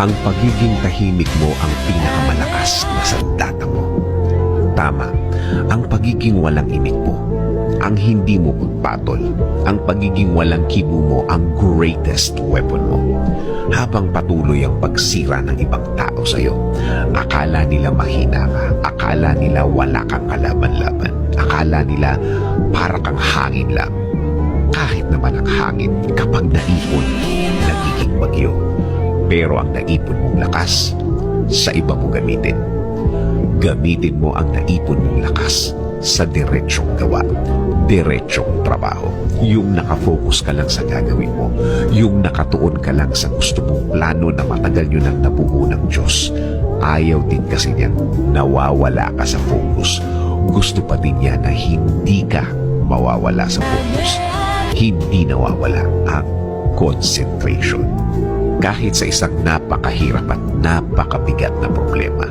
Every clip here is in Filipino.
Ang pagiging tahimik mo ang pinakamalakas na sandata mo. Tama, ang pagiging walang imik mo, ang hindi mo pagpatol, ang pagiging walang kibo mo ang greatest weapon mo. Habang patuloy ang pagsira ng ibang tao sa iyo, akala nila mahina ka, akala nila wala kang kalaban-laban, akala nila para kang hangin lang. Kahit naman ang hangin kapag naipon, nagiging bagyo. Pero ang naipon mong lakas, sa iba mo gamitin. Gamitin mo ang naipon mong lakas sa diretsong gawa, diretsong trabaho. Yung nakafocus ka lang sa gagawin mo, yung nakatuon ka lang sa gusto mong plano na matagal nyo nang nabuo ng Diyos. Ayaw din kasi niyan, nawawala ka sa focus. Gusto pa din niya na hindi ka mawawala sa focus. Hindi nawawala ang concentration kahit sa isang napakahirap at napakabigat na problema,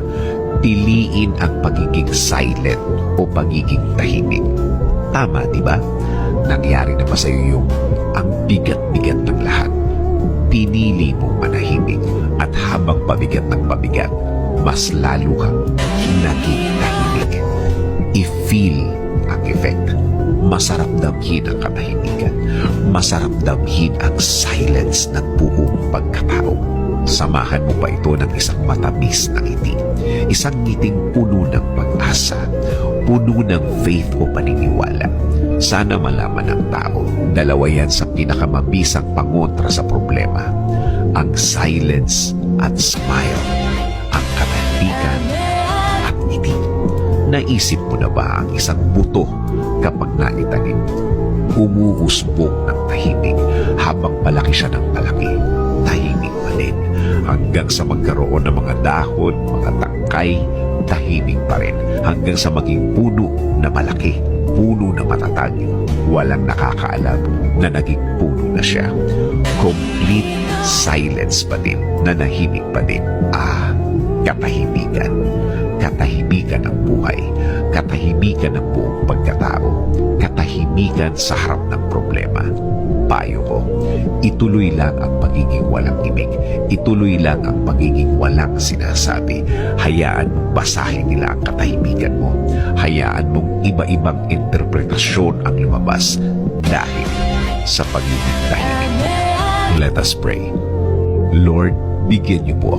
piliin ang pagiging silent o pagiging tahimik. Tama, di ba? Nangyari na ba sa iyo yung ang bigat-bigat ng lahat? Pinili mong manahimik at habang pabigat ng pabigat, mas lalo kang naging tahimik. I-feel ang effect. Masarap damhin ang katahimikan. Masarap damhin ang silence ng buong. Samahan mo pa ito ng isang matamis na ngiti. Isang ngiting puno ng pag-asa, puno ng faith o paniniwala. Sana malaman ng tao, dalawa yan sa pinakamabisang pangontra sa problema. Ang silence at smile, ang katahimikan at ngiti. Naisip mo na ba ang isang buto kapag naitanim? Umuusbong ng tahimik habang palaki siya ng palaki. Tahimik hanggang sa magkaroon ng mga dahon, mga tangkay, tahimik pa rin hanggang sa maging puno na malaki, puno na matatag. Walang nakakaalam na naging puno na siya. Complete silence pa din, nanahimik pa din. Ah, katahimikan. Katahimikan ng buhay. Katahimikan ng buong pagkatao. Katahimikan sa harap ng problema. Ituloy lang ang pagiging walang imig. Ituloy lang ang pagiging walang sinasabi. Hayaan mong basahin nila ang katahimikan mo. Hayaan mong iba-ibang interpretasyon ang lumabas dahil sa pagiging tahimik mo. Let us pray. Lord, bigyan niyo po ako